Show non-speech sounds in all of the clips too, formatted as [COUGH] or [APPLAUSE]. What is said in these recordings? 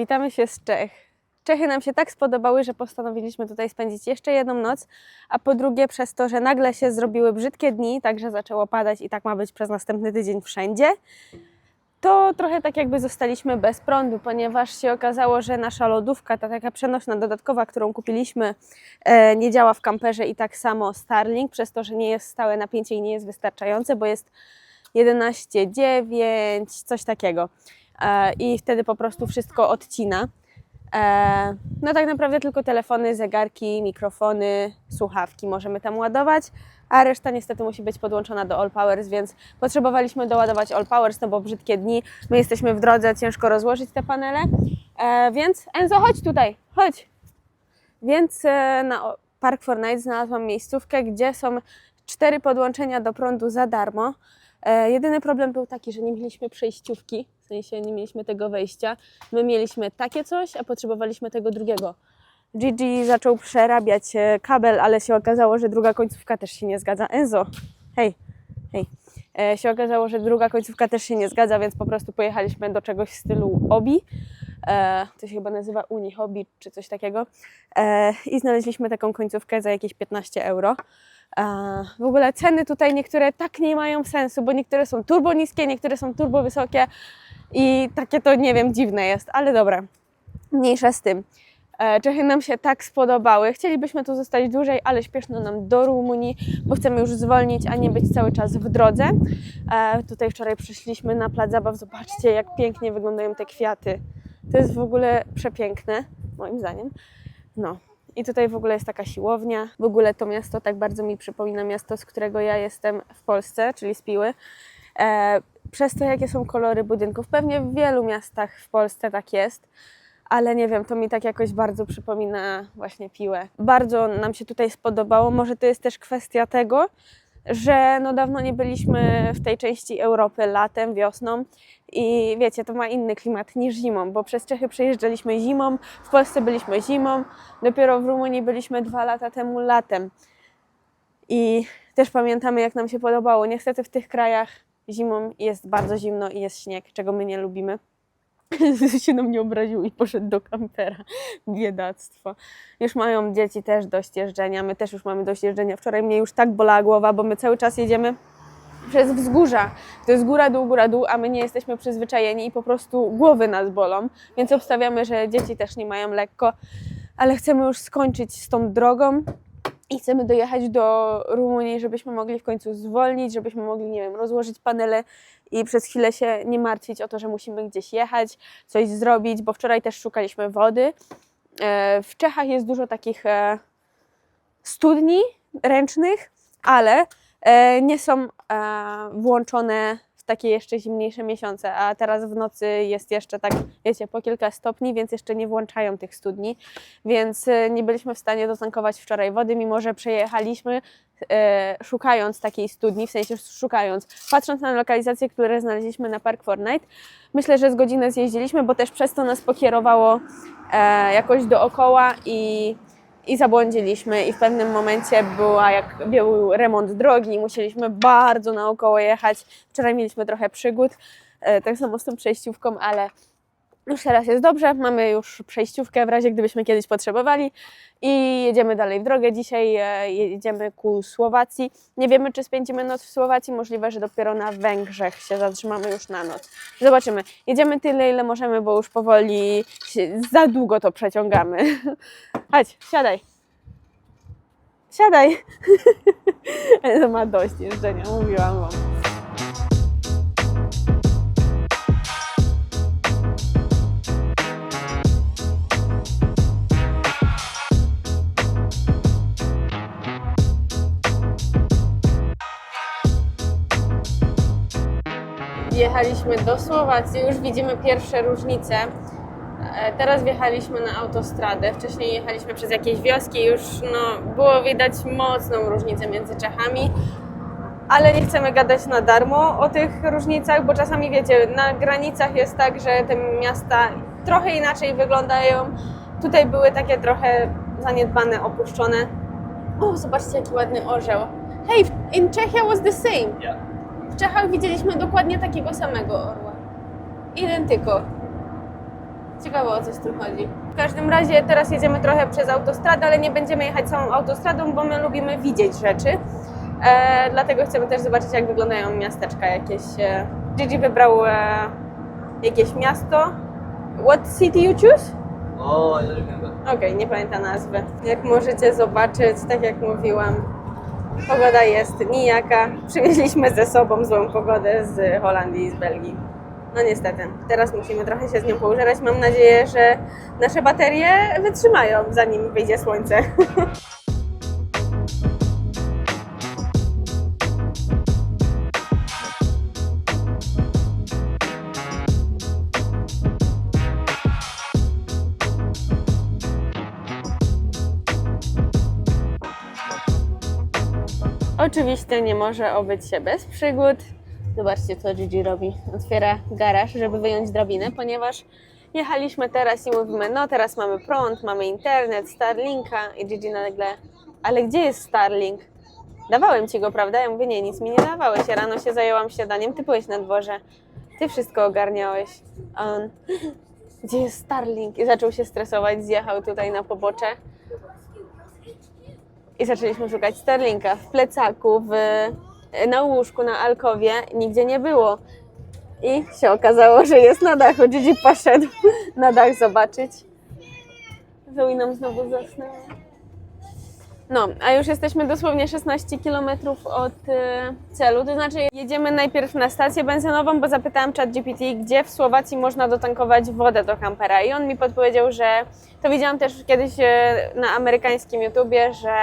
Witamy się z Czech. Czechy nam się tak spodobały, że postanowiliśmy tutaj spędzić jeszcze jedną noc, a po drugie przez to, że nagle się zrobiły brzydkie dni, także zaczęło padać i tak ma być przez następny tydzień wszędzie, to trochę tak jakby zostaliśmy bez prądu, ponieważ się okazało, że nasza lodówka, ta taka przenośna dodatkowa, którą kupiliśmy, e, nie działa w kamperze i tak samo Starlink, przez to, że nie jest stałe napięcie i nie jest wystarczające, bo jest 11,9, coś takiego. E, I wtedy po prostu wszystko odcina. E, No tak naprawdę tylko telefony, zegarki, mikrofony, słuchawki możemy tam ładować, a reszta niestety musi być podłączona do All Powers, więc potrzebowaliśmy doładować All Powers, no bo brzydkie dni, my jesteśmy w drodze, ciężko rozłożyć te panele, e, więc Enzo chodź tutaj, chodź. Więc na Park for Night znalazłam miejscówkę, gdzie są cztery podłączenia do prądu za darmo. Jedyny problem był taki, że nie mieliśmy przejściówki, sensie nie mieliśmy tego wejścia. My mieliśmy takie coś, a potrzebowaliśmy tego drugiego. Gigi zaczął przerabiać e, kabel, ale się okazało, że druga końcówka też się nie zgadza. Enzo, hej, hej. E, się okazało, że druga końcówka też się nie zgadza, więc po prostu pojechaliśmy do czegoś w stylu Obi. E, to się chyba nazywa Uni Hobby czy coś takiego. E, I znaleźliśmy taką końcówkę za jakieś 15 euro. E, w ogóle ceny tutaj niektóre tak nie mają sensu, bo niektóre są turbo niskie, niektóre są turbo wysokie i takie to nie wiem, dziwne jest, ale dobra, mniejsza z tym. E, Czechy nam się tak spodobały. Chcielibyśmy tu zostać dłużej, ale śpieszno nam do Rumunii, bo chcemy już zwolnić, a nie być cały czas w drodze. E, tutaj wczoraj przyszliśmy na plac zabaw. Zobaczcie, jak pięknie wyglądają te kwiaty. To jest w ogóle przepiękne, moim zdaniem. No. I tutaj w ogóle jest taka siłownia. W ogóle to miasto tak bardzo mi przypomina miasto, z którego ja jestem w Polsce, czyli z Piły. E, przez to, jakie są kolory budynków. Pewnie w wielu miastach w Polsce tak jest, ale nie wiem, to mi tak jakoś bardzo przypomina właśnie Piłę. Bardzo nam się tutaj spodobało. Może to jest też kwestia tego, że no dawno nie byliśmy w tej części Europy latem, wiosną i wiecie, to ma inny klimat niż zimą, bo przez Czechy przejeżdżaliśmy zimą, w Polsce byliśmy zimą, dopiero w Rumunii byliśmy dwa lata temu latem. I też pamiętamy, jak nam się podobało. Niestety w tych krajach zimą jest bardzo zimno i jest śnieg, czego my nie lubimy. [LAUGHS] się na mnie obraził i poszedł do kampera. Biedactwo. Już mają dzieci też dość jeżdżenia, my też już mamy dość jeżdżenia. Wczoraj mnie już tak bolała głowa, bo my cały czas jedziemy przez wzgórza. To jest góra, dół, góra, dół, a my nie jesteśmy przyzwyczajeni i po prostu głowy nas bolą. Więc obstawiamy, że dzieci też nie mają lekko, ale chcemy już skończyć z tą drogą i chcemy dojechać do Rumunii, żebyśmy mogli w końcu zwolnić, żebyśmy mogli, nie wiem, rozłożyć panele i przez chwilę się nie martwić o to, że musimy gdzieś jechać, coś zrobić, bo wczoraj też szukaliśmy wody. E, W Czechach jest dużo takich e, studni ręcznych, ale e, nie są włączone takie jeszcze zimniejsze miesiące, a teraz w nocy jest jeszcze tak, wiecie, po kilka stopni, więc jeszcze nie włączają tych studni, więc e, nie byliśmy w stanie dotankować wczoraj wody, mimo że przejechaliśmy e, szukając takiej studni, w sensie szukając, patrząc na lokalizacje, które znaleźliśmy na Park Fortnite, myślę, że z godzinę zjeździliśmy, bo też przez to nas pokierowało e, jakoś dookoła i i zabłądziliśmy i w pewnym momencie była jak był remont drogi, musieliśmy bardzo naokoło jechać. Wczoraj mieliśmy trochę przygód, e, tak samo z tą przejściówką, ale już teraz jest dobrze, mamy już przejściówkę w razie gdybyśmy kiedyś potrzebowali i jedziemy dalej w drogę. Dzisiaj e, jedziemy ku Słowacji. Nie wiemy, czy spędzimy noc w Słowacji, możliwe, że dopiero na Węgrzech się zatrzymamy już na noc. Zobaczymy. Jedziemy tyle, ile możemy, bo już powoli za długo to przeciągamy. [LAUGHS] Chodź, siadaj. Siadaj. [LAUGHS] To ma dość jeżdżenia, mówiłam wam. Wjechaliśmy do Słowacji, już widzimy pierwsze różnice. E, Teraz wjechaliśmy na autostradę, wcześniej jechaliśmy przez jakieś wioski, już no, było widać mocną różnicę między Czechami, ale nie chcemy gadać na darmo o tych różnicach, bo czasami wiecie, na granicach jest tak, że te miasta trochę inaczej wyglądają. Tutaj były takie trochę zaniedbane, opuszczone. O, zobaczcie jaki ładny orzeł. Hej, in Czechia was the same. Yeah. W Czechach widzieliśmy dokładnie takiego samego orła. Identyko. Ciekawe o co z tym chodzi. W każdym razie teraz jedziemy trochę przez autostradę, ale nie będziemy jechać całą autostradą, bo my lubimy widzieć rzeczy. E, dlatego chcemy też zobaczyć, jak wyglądają miasteczka jakieś. E, Gigi wybrał e, jakieś miasto. What city you choose? Oh, I don't remember. Okej, nie pamiętam nazwy. Jak możecie zobaczyć, tak jak mówiłam, pogoda jest nijaka. Przywieźliśmy ze sobą złą pogodę z Holandii i z Belgii. No niestety, teraz musimy trochę się z nią poużerać. Mam nadzieję, że nasze baterie wytrzymają, zanim wyjdzie słońce. [LAUGHS] Oczywiście nie może obyć się bez przygód. Zobaczcie, co Gigi robi. Otwiera garaż, żeby wyjąć drabinę, ponieważ jechaliśmy teraz i mówimy, no teraz mamy prąd, mamy internet, Starlinka i Gigi nagle, ale gdzie jest Starlink? Dawałem ci go, prawda? Ja mówię, nie, nic mi nie dawałeś. Ja rano się zajęłam śniadaniem, ty byłeś na dworze. Ty wszystko ogarniałeś. A on, gdzie jest Starlink? I zaczął się stresować, zjechał tutaj na pobocze. I zaczęliśmy szukać Starlinka w plecaku, w, na łóżku, na alkowie. Nigdzie nie było. I się okazało, że jest na dachu. Gigi poszedł [LAUGHS] na dach zobaczyć. Zoe nam znowu zasnęła. No, a już jesteśmy dosłownie 16 km od e, celu. To znaczy, jedziemy najpierw na stację benzynową, bo zapytałam ChatGPT, gdzie w Słowacji można dotankować wodę do kampera. I on mi podpowiedział, że to widziałam też kiedyś e, na amerykańskim YouTubie, że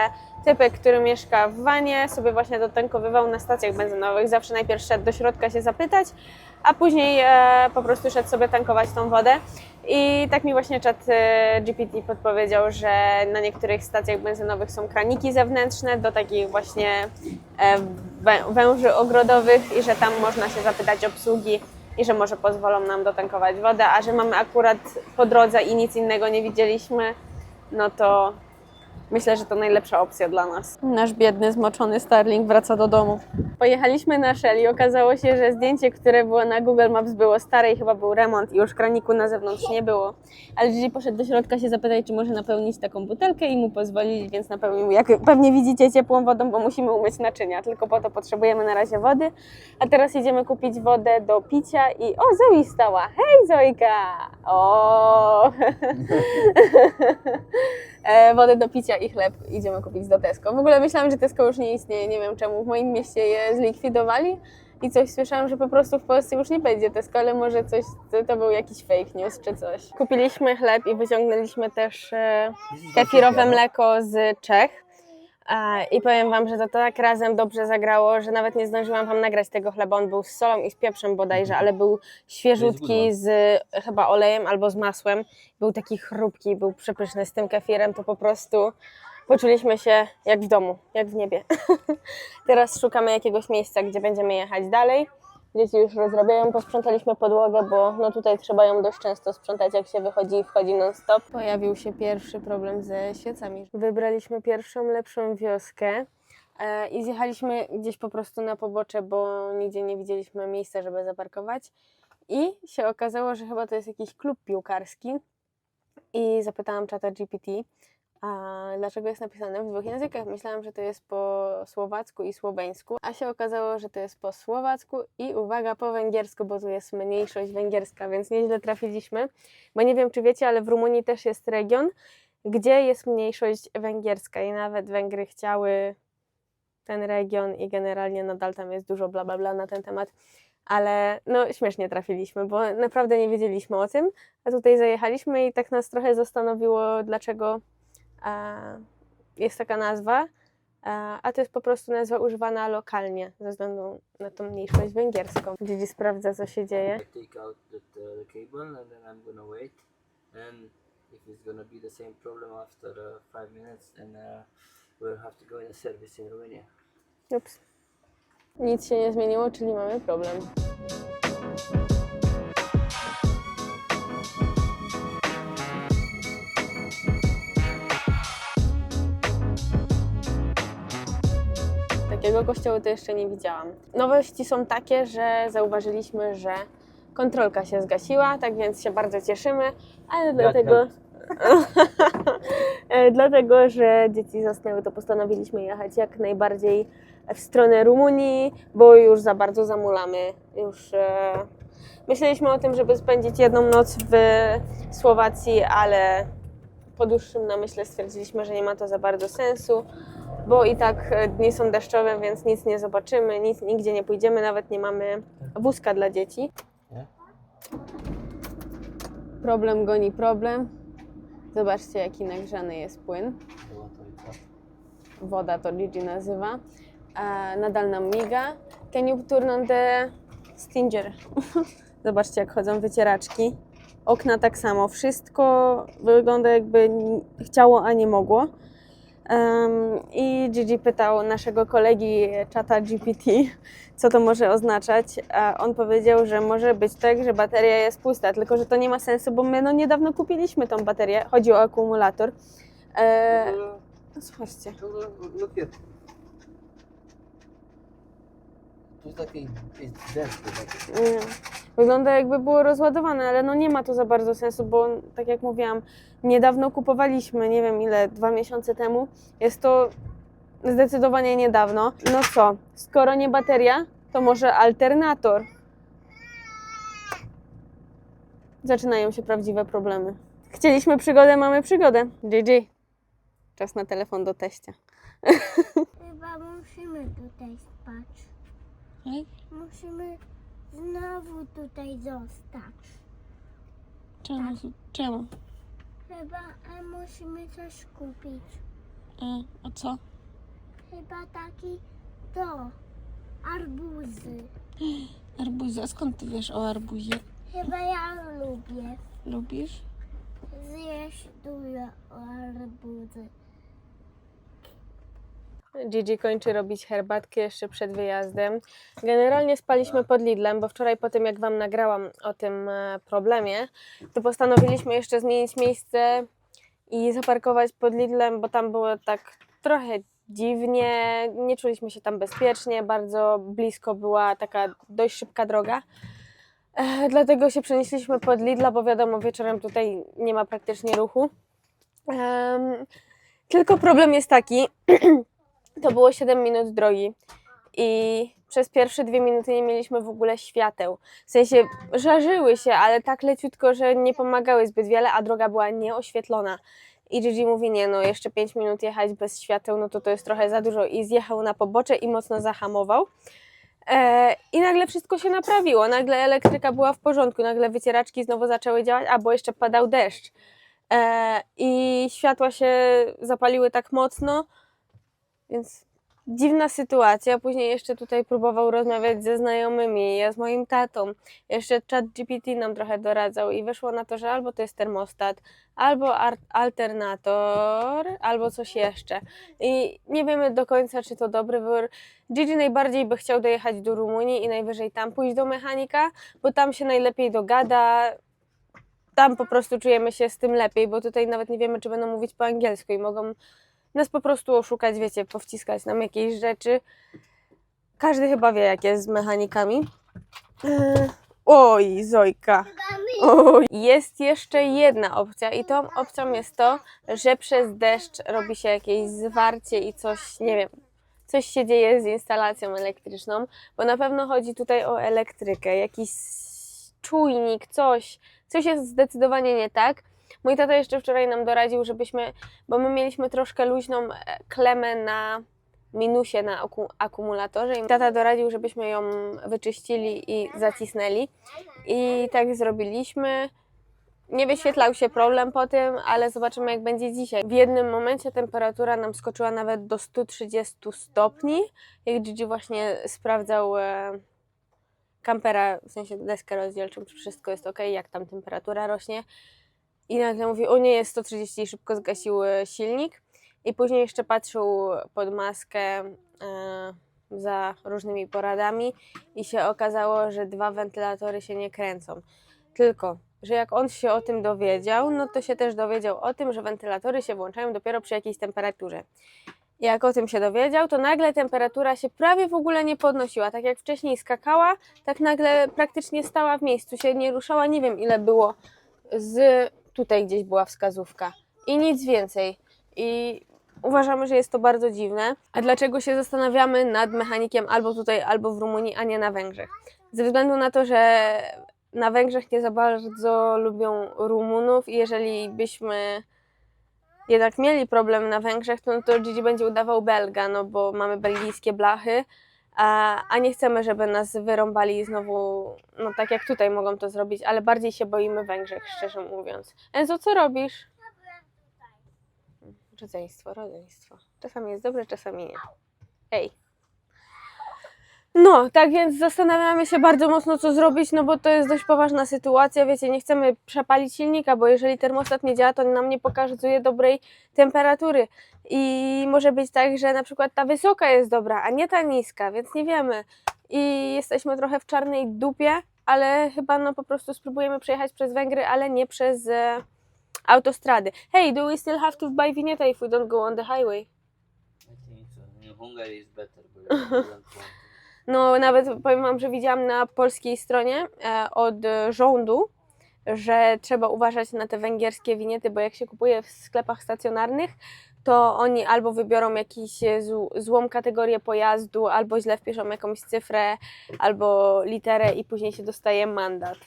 typek, który mieszka w wanie, sobie właśnie dotankowywał na stacjach benzynowych. Zawsze najpierw szedł do środka się zapytać, a później e, po prostu szedł sobie tankować tą wodę. I tak mi właśnie czat e, GPT podpowiedział, że na niektórych stacjach benzynowych są kraniki zewnętrzne do takich właśnie e, wę- węży ogrodowych i że tam można się zapytać obsługi i że może pozwolą nam dotankować wodę, a że mamy akurat po drodze i nic innego nie widzieliśmy, no to Myślę, że to najlepsza opcja dla nas. Nasz biedny, zmoczony Starlink wraca do domu. Pojechaliśmy na Shell i okazało się, że zdjęcie, które było na Google Maps było stare i chyba był remont i już kraniku na zewnątrz nie było. Ale Gigi poszedł do środka się zapytać, czy może napełnić taką butelkę i mu pozwolili, więc napełnił, jak pewnie widzicie, ciepłą wodą, bo musimy umyć naczynia. Tylko po to potrzebujemy na razie wody. A teraz idziemy kupić wodę do picia i... O, Zoe stała! Hej, Zoika! O! [LAUGHS] e, wodę do picia i chleb idziemy kupić do Tesco. W ogóle myślałam, że Tesco już nie istnieje, nie wiem czemu. W moim mieście je zlikwidowali i coś słyszałam, że po prostu w Polsce już nie będzie Tesco, ale może coś, to, to był jakiś fake news czy coś. Kupiliśmy chleb i wyciągnęliśmy też e, kefirowe mleko z Czech. I powiem Wam, że to tak razem dobrze zagrało, że nawet nie zdążyłam Wam nagrać tego chleba. On był z solą i z pieprzem bodajże, ale był świeżutki z e, chyba olejem albo z masłem. Był taki chrupki, był przepyszny z tym kefirem, to po prostu poczuliśmy się jak w domu, jak w niebie. [LAUGHS] Teraz szukamy jakiegoś miejsca, gdzie będziemy jechać dalej. Dzieci już rozrabiają, posprzątaliśmy podłogę, bo no tutaj trzeba ją dość często sprzątać, jak się wychodzi i wchodzi non-stop. Pojawił się pierwszy problem ze świecami. Wybraliśmy pierwszą, lepszą wioskę e, i zjechaliśmy gdzieś po prostu na pobocze, bo nigdzie nie widzieliśmy miejsca, żeby zaparkować. I się okazało, że chyba to jest jakiś klub piłkarski. I zapytałam czata GPT, a dlaczego jest napisane w dwóch językach. Myślałam, że to jest po słowacku i słoweńsku, a się okazało, że to jest po słowacku i uwaga, po węgiersku, bo tu jest mniejszość węgierska, więc nieźle trafiliśmy. Bo nie wiem, czy wiecie, ale w Rumunii też jest region, gdzie jest mniejszość węgierska i nawet Węgry chciały ten region i generalnie nadal tam jest dużo bla bla bla na ten temat. Ale no śmiesznie trafiliśmy, bo naprawdę nie wiedzieliśmy o tym, a tutaj zajechaliśmy i tak nas trochę zastanowiło, dlaczego jest taka nazwa, a to jest po prostu nazwa używana lokalnie ze względu na tą mniejszość węgierską. Dziedzic sprawdza, co się dzieje. I take out the, the, the cable and then I'm gonna wait. And if it's gonna be the same problem after uh, five minutes, then uh, we'll have to go in a service in Romania. Ups. Nic się nie zmieniło, czyli mamy problem. Takiego kościoła to jeszcze nie widziałam. Nowości są takie, że zauważyliśmy, że kontrolka się zgasiła, tak więc się bardzo cieszymy, ale dlatego, [LAUGHS] dlatego, że dzieci zasnęły, to postanowiliśmy jechać jak najbardziej w stronę Rumunii, bo już za bardzo zamulamy. Już e, myśleliśmy o tym, żeby spędzić jedną noc w Słowacji, ale po dłuższym namyśle stwierdziliśmy, że nie ma to za bardzo sensu, bo i tak e, dni są deszczowe, więc nic nie zobaczymy, nic, nigdzie nie pójdziemy, nawet nie mamy wózka dla dzieci. Problem goni problem. Zobaczcie, jaki nagrzany jest płyn. Co? Woda to Gigi nazywa. E, nadal nam miga. Can you turn on the stinger? [LAUGHS] Zobaczcie, jak chodzą wycieraczki. Okna tak samo. Wszystko wygląda jakby chciało, a nie mogło. I Gigi pytał naszego kolegi czata GPT, co to może oznaczać. A on powiedział, że może być tak, że bateria jest pusta, tylko że to nie ma sensu, bo my no niedawno kupiliśmy tą baterię. Chodzi o akumulator. E, Słuchajcie. Look here. Tu jest taki jest deszcz taki. Nie. Wygląda jakby było rozładowane, ale no nie ma to za bardzo sensu, bo tak jak mówiłam, niedawno kupowaliśmy, nie wiem ile, dwa miesiące temu. Jest to zdecydowanie niedawno. No co, skoro nie bateria, to może alternator. Zaczynają się prawdziwe problemy. Chcieliśmy przygodę, mamy przygodę. GG. Czas na telefon do teścia. [LAUGHS] Chyba musimy tutaj spać. Tak? Musimy znowu tutaj zostać. Czemu? Czemu? Chyba a musimy coś kupić. A co? Chyba taki to. Arbuzy. [GASPS] Arbuzy. A skąd ty wiesz o arbuzie? Chyba ja lubię Lubisz? zjeść dużo arbuzy. Gigi kończy robić herbatkę jeszcze przed wyjazdem. Generalnie spaliśmy pod Lidlem, bo wczoraj po tym jak Wam nagrałam o tym e, problemie, to postanowiliśmy jeszcze zmienić miejsce i zaparkować pod Lidlem, bo tam było tak trochę dziwnie, nie czuliśmy się tam bezpiecznie, bardzo blisko była taka dość szybka droga. E, dlatego się przenieśliśmy pod Lidla, bo wiadomo, wieczorem tutaj nie ma praktycznie ruchu. Tylko problem jest taki, [CLEARS THROAT] to było 7 minut drogi i przez pierwsze dwie minuty nie mieliśmy w ogóle świateł. W sensie żarzyły się, ale tak leciutko, że nie pomagały zbyt wiele, a droga była nieoświetlona. I Gigi mówi, nie no, jeszcze 5 minut jechać bez świateł, no to to jest trochę za dużo. I zjechał na pobocze i mocno zahamował. E, I nagle wszystko się naprawiło. Nagle elektryka była w porządku, nagle wycieraczki znowu zaczęły działać, a bo jeszcze padał deszcz. E, I światła się zapaliły tak mocno, więc dziwna sytuacja. Później jeszcze tutaj próbował rozmawiać ze znajomymi, ja z moim tatą. Jeszcze chat GPT nam trochę doradzał i wyszło na to, że albo to jest termostat, albo alternator, albo coś jeszcze. I nie wiemy do końca, czy to dobry wybór. Gigi najbardziej by chciał dojechać do Rumunii i najwyżej tam pójść do mechanika, bo tam się najlepiej dogada. Tam po prostu czujemy się z tym lepiej, bo tutaj nawet nie wiemy, czy będą mówić po angielsku i mogą nas po prostu oszukać, wiecie, powciskać nam jakieś rzeczy. Każdy chyba wie, jak jest z mechanikami. Eee, Oj, Zojka. Oj. Jest jeszcze jedna opcja i tą opcją jest to, że przez deszcz robi się jakieś zwarcie i coś, nie wiem, coś się dzieje z instalacją elektryczną, bo na pewno chodzi tutaj o elektrykę, jakiś czujnik, coś, coś jest zdecydowanie nie tak. Mój tata jeszcze wczoraj nam doradził, żebyśmy, bo my mieliśmy troszkę luźną e, klemę na minusie na akumulatorze i tata doradził, żebyśmy ją wyczyścili i zacisnęli. I tak zrobiliśmy. Nie wyświetlał się problem po tym, ale zobaczymy jak będzie dzisiaj. W jednym momencie temperatura nam skoczyła nawet do 130 stopni, jak Gigi właśnie sprawdzał e, kampera, w sensie deskę rozdzielczą, czy wszystko jest ok, jak tam temperatura rośnie. I nagle mówi, o nie, jest 130 i szybko zgasił silnik. I później jeszcze patrzył pod maskę e, za różnymi poradami i się okazało, że dwa wentylatory się nie kręcą. Tylko, że jak on się o tym dowiedział, no to się też dowiedział o tym, że wentylatory się włączają dopiero przy jakiejś temperaturze. jak o tym się dowiedział, to nagle temperatura się prawie w ogóle nie podnosiła. Tak jak wcześniej skakała, tak nagle praktycznie stała w miejscu, się nie ruszała. Nie wiem ile było z tutaj gdzieś była wskazówka i nic więcej. I uważamy, że jest to bardzo dziwne. A dlaczego się zastanawiamy nad mechanikiem albo tutaj, albo w Rumunii, a nie na Węgrzech? Ze względu na to, że na Węgrzech nie za bardzo lubią Rumunów i jeżeli byśmy jednak mieli problem na Węgrzech, to, no to Gigi będzie udawał Belga, no bo mamy belgijskie blachy, a, nie chcemy, żeby nas wyrąbali znowu, no tak jak tutaj mogą to zrobić, ale bardziej się boimy Węgrzech, szczerze mówiąc. Enzo, co robisz? Rodzeństwo, rodzeństwo. Czasami jest dobre, czasami nie. Ej. No, tak więc zastanawiamy się bardzo mocno, co zrobić, no bo to jest dość poważna sytuacja, wiecie, nie chcemy przepalić silnika, bo jeżeli termostat nie działa, to nam nie pokazuje dobrej temperatury. I może być tak, że na przykład ta wysoka jest dobra, a nie ta niska, więc nie wiemy. I jesteśmy trochę w czarnej dupie, ale chyba no po prostu spróbujemy przejechać przez Węgry, ale nie przez e, autostrady. Hey, do we still have to buy vignetta if we don't go on the highway? I think so. In Hungary is better, but I don't want to. No, nawet powiem Wam, że widziałam na polskiej stronie e, od rządu, że trzeba uważać na te węgierskie winiety, bo jak się kupuje w sklepach stacjonarnych, to oni albo wybiorą jakąś zł- złą kategorię pojazdu, albo źle wpiszą jakąś cyfrę, albo literę i później się dostaje mandat.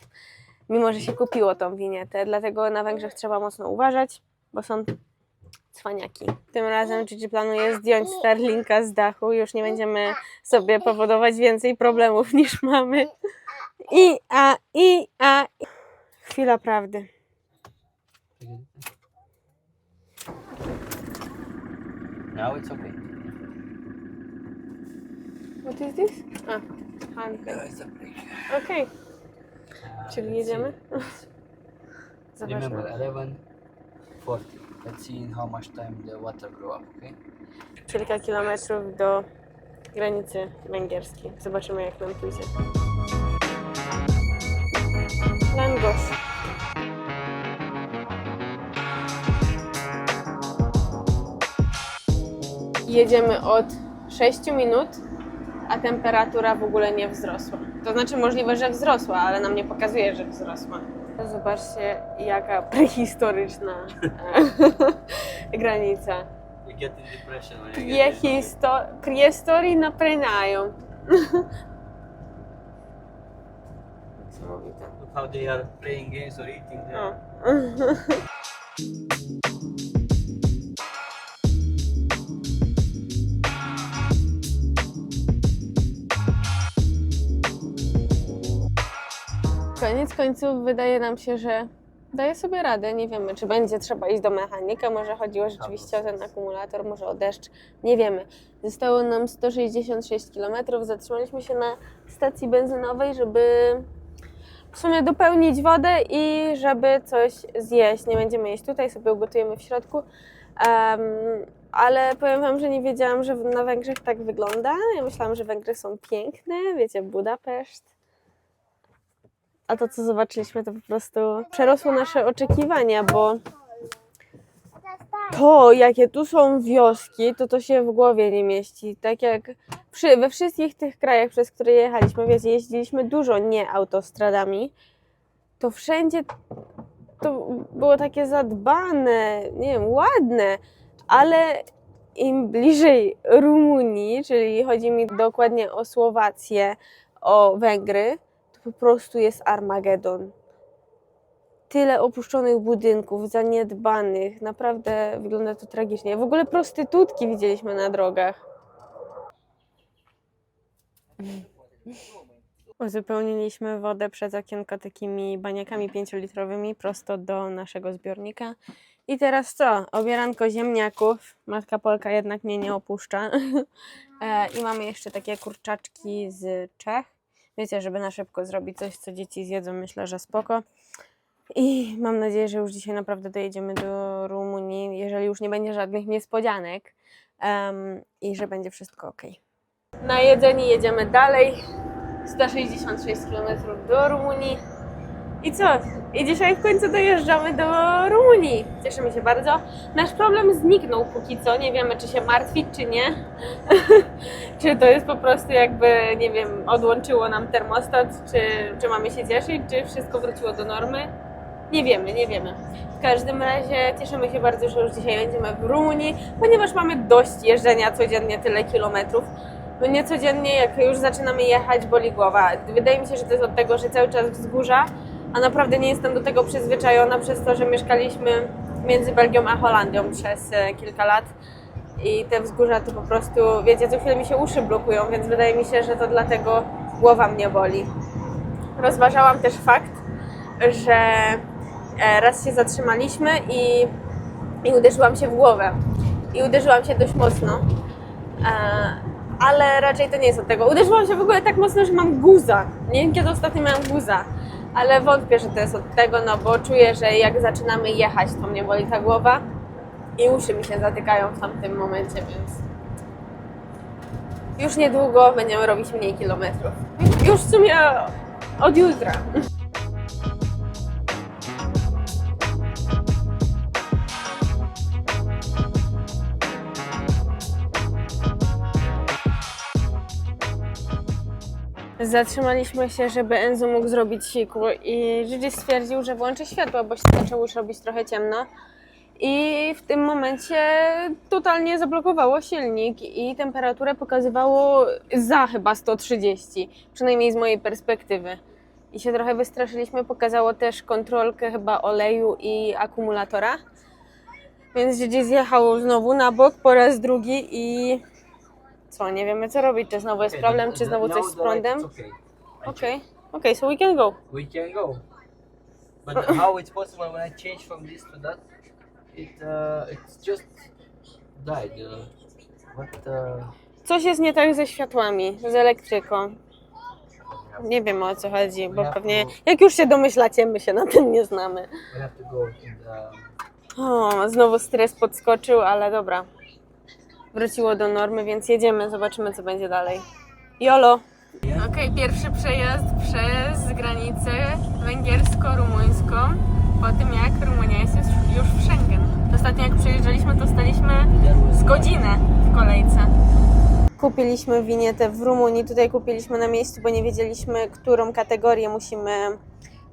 Mimo, że się kupiło tą winietę. Dlatego na Węgrzech trzeba mocno uważać, bo są cwaniaki. Tym razem Gigi planuje zdjąć Starlinka z dachu. Już nie będziemy sobie powodować więcej problemów [LAUGHS] niż mamy. I a, i a. i- Chwila prawdy. Now it's okay. What is this? A, it's a break. Okej, Uh, czyli jedziemy? see. [LAUGHS] Remember, Zobaczmy. 11.40. Let's see in how much time the water up, okay? Kilka kilometrów do granicy węgierskiej. Zobaczymy jak nam pójdzie. Langos. Jedziemy od 6 minut, a temperatura w ogóle nie wzrosła. To znaczy możliwe, że wzrosła, ale nam nie pokazuje, że wzrosła. Zobaczcie, jaka prehistoryczna e, [LAUGHS] granica. You get in depression when Prehisto- prehistorii naprinają. Niesamowite. Look how they are playing games or eating there. O. [LAUGHS] Końców wydaje nam się, że daje sobie radę. Nie wiemy, czy będzie trzeba iść do mechanika. Może chodziło rzeczywiście o ten akumulator, może o deszcz. Nie wiemy. Zostało nam 166 km. Zatrzymaliśmy się na stacji benzynowej, żeby w sumie dopełnić wodę i żeby coś zjeść. Nie będziemy jeść tutaj, sobie ugotujemy w środku. Em, ale powiem Wam, że nie wiedziałam, że na Węgrzech tak wygląda. Ja myślałam, że Węgry są piękne, wiecie, Budapeszt. A to, co zobaczyliśmy, to po prostu przerosło nasze oczekiwania, bo to, jakie tu są wioski, to to się w głowie nie mieści. Tak jak przy, we wszystkich tych krajach, przez które jechaliśmy, wiecie, jeździliśmy dużo nie autostradami, to wszędzie to było takie zadbane, nie wiem, ładne, ale im bliżej Rumunii, czyli chodzi mi dokładnie o Słowację, o Węgry, po prostu jest Armagedon. Tyle opuszczonych budynków, zaniedbanych, naprawdę wygląda to tragicznie. W ogóle prostytutki widzieliśmy na drogach. Uzupełniliśmy wodę przez okienko takimi baniakami 5-litrowymi prosto do naszego zbiornika. I teraz co? Obieranko ziemniaków. Matka Polka jednak mnie nie opuszcza. [LAUGHS] E, I mamy jeszcze takie kurczaczki z Czech. Wiecie, żeby na szybko zrobić coś, co dzieci zjedzą, myślę, że spoko. I mam nadzieję, że już dzisiaj naprawdę dojedziemy do Rumunii, jeżeli już nie będzie żadnych niespodzianek em, i że będzie wszystko ok. Na jedzenie jedziemy dalej. 166 km do Rumunii. I co? I dzisiaj w końcu dojeżdżamy do Rumunii. Cieszymy się bardzo. Nasz problem zniknął póki co. Nie wiemy, czy się martwić, czy nie. [LAUGHS] czy to jest po prostu jakby, nie wiem, odłączyło nam termostat, czy, czy mamy się cieszyć, czy wszystko wróciło do normy. Nie wiemy, nie wiemy. W każdym razie cieszymy się bardzo, że już dzisiaj będziemy w Rumunii, ponieważ mamy dość jeżdżenia codziennie tyle kilometrów. No nie codziennie, jak już zaczynamy jechać, boli głowa. Wydaje mi się, że to jest od tego, że cały czas wzgórza, a naprawdę nie jestem do tego przyzwyczajona przez to, że mieszkaliśmy między Belgią a Holandią przez e, kilka lat. I te wzgórza to po prostu, wiecie, co chwilę mi się uszy blokują, więc wydaje mi się, że to dlatego głowa mnie boli. Rozważałam też fakt, że e, raz się zatrzymaliśmy i, i uderzyłam się w głowę. I uderzyłam się dość mocno. E, ale raczej to nie jest od tego. Uderzyłam się w ogóle tak mocno, że mam guza. Nie wiem, kiedy ostatnio miałam guza. Ale wątpię, że to jest od tego, no bo czuję, że jak zaczynamy jechać, to mnie boli ta głowa i uszy mi się zatykają w tamtym momencie, więc już niedługo będziemy robić mniej kilometrów. Już w sumie od jutra. Zatrzymaliśmy się, żeby Enzo mógł zrobić siku i Gigi stwierdził, że włączy światło, bo się zaczęło już robić trochę ciemno. I w tym momencie totalnie zablokowało silnik i temperaturę pokazywało za chyba 130, przynajmniej z mojej perspektywy. I się trochę wystraszyliśmy, pokazało też kontrolkę chyba oleju i akumulatora. Więc Gigi zjechał znowu na bok po raz drugi i nie wiemy co robić, czy znowu jest problem, czy znowu coś z prądem. Okay. Okej, okej, so we can go. We can go. But [LAUGHS] how it's possible when I change from this to that? It uh, it's just died. Uh, what? Uh, Coś jest nie tak ze światłami, z elektryką. Nie wiem o co chodzi, bo pewnie jak już się domyślacie, my się na tym nie znamy. the. O, znowu stres podskoczył, ale dobra. Wróciło do normy, więc jedziemy, zobaczymy co będzie dalej. Jolo! Okej, pierwszy przejazd przez granicę węgiersko-rumuńską po tym jak Rumunia jest już, w Schengen. Ostatnio jak przyjeżdżaliśmy, to staliśmy z godzinę w kolejce. Kupiliśmy winietę w Rumunii. Tutaj kupiliśmy na miejscu, bo nie wiedzieliśmy, którą kategorię musimy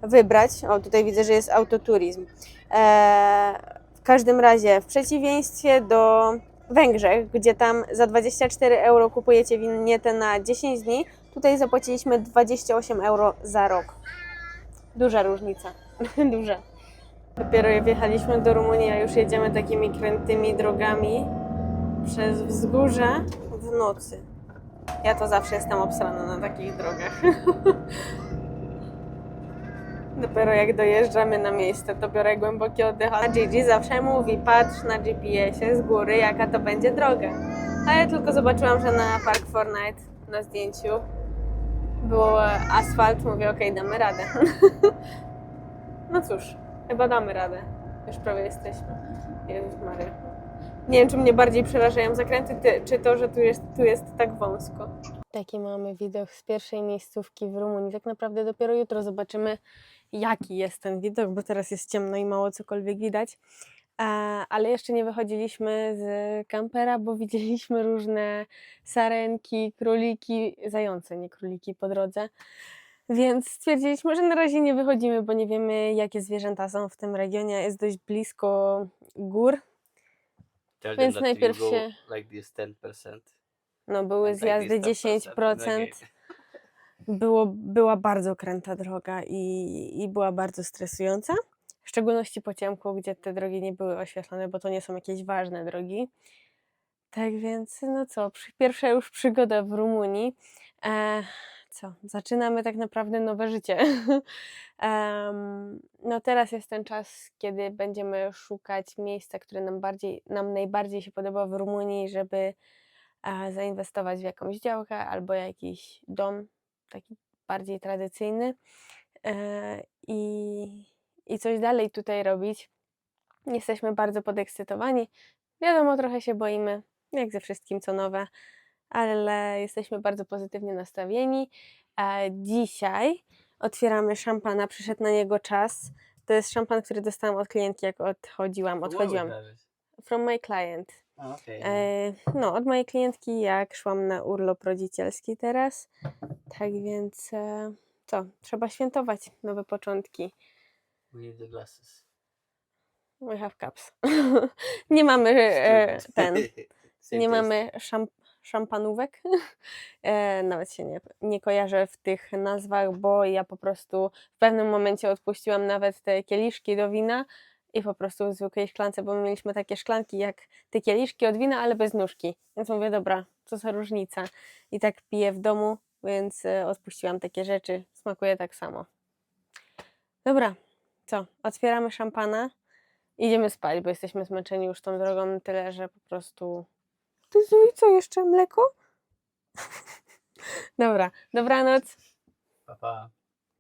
wybrać. O, tutaj widzę, że jest autoturizm. Eee, w każdym razie, w przeciwieństwie do Węgrzech, gdzie tam za 24 euro kupujecie winietę na 10 dni, tutaj zapłaciliśmy 28 euro za rok. Duża różnica. [LAUGHS] Duża. Dopiero wjechaliśmy do Rumunii, a już jedziemy takimi krętymi drogami przez wzgórze w nocy. Ja to zawsze jestem obsrana na takich drogach. [LAUGHS] Dopiero jak dojeżdżamy na miejsce, to biorę głęboki oddech. A Gigi zawsze mówi, patrz na GPS-ie z góry, jaka to będzie droga. A ja tylko zobaczyłam, że na Park Fortnite na zdjęciu było asfalt. Mówię, okej, damy radę. [LAUGHS] no cóż, chyba damy radę. Już prawie jesteśmy. Jezus Maria. Nie wiem, czy mnie bardziej przerażają zakręty, ty, czy to, że tu jest, tu jest tak wąsko. Taki mamy widok z pierwszej miejscówki w Rumunii. Tak naprawdę dopiero jutro zobaczymy, jaki jest ten widok, bo teraz jest ciemno i mało cokolwiek widać. E, Ale jeszcze nie wychodziliśmy z kampera, bo [LAUGHS] widzieliśmy różne sarenki, króliki, zające, nie króliki po drodze. Więc stwierdziliśmy, że na razie nie wychodzimy, bo nie wiemy, jakie zwierzęta są w tym regionie. Jest dość blisko gór, Tell Więc najpierw się- like this 10%. no były zjazdy this 10%. Było, była bardzo kręta droga i, i była bardzo stresująca. W szczególności po ciemku, gdzie te drogi nie były oświetlone, bo to nie są jakieś ważne drogi. Tak więc, no co, pierwsza już przygoda w Rumunii. E, co, zaczynamy tak naprawdę nowe życie. [LAUGHS] No teraz jest ten czas, kiedy będziemy szukać miejsca, które nam, bardziej, nam najbardziej się podoba w Rumunii, żeby e, zainwestować w jakąś działkę albo jakiś dom taki bardziej tradycyjny e, i, i coś dalej tutaj robić. Jesteśmy bardzo podekscytowani. Wiadomo, trochę się boimy, jak ze wszystkim co nowe, ale jesteśmy bardzo pozytywnie nastawieni. E, Dzisiaj Otwieramy szampana, przyszedł na niego czas. To jest szampan, który dostałam od klientki, jak odchodziłam. Odchodziłam. From my client. Okay. E, no, od mojej klientki, jak szłam na urlop rodzicielski teraz. Tak więc e, co? Trzeba świętować nowe początki. we need the glasses. We have cups. [LAUGHS] nie mamy e, ten. [LAUGHS] Nie mamy szamp szampanówek. [LAUGHS] e, nawet się nie, nie kojarzę w tych nazwach, bo ja po prostu w pewnym momencie odpuściłam nawet te kieliszki do wina i po prostu w zwykłej szklance, bo my mieliśmy takie szklanki jak te kieliszki od wina, ale bez nóżki. Więc mówię, dobra, co za różnica. I tak piję w domu, więc e, odpuściłam takie rzeczy. Smakuje tak samo. Dobra, co? Otwieramy szampana. Idziemy spać, bo jesteśmy zmęczeni już tą drogą tyle, że po prostu ty Zui, co jeszcze? Mleko? [LAUGHS] Dobra, dobranoc. Pa, pa.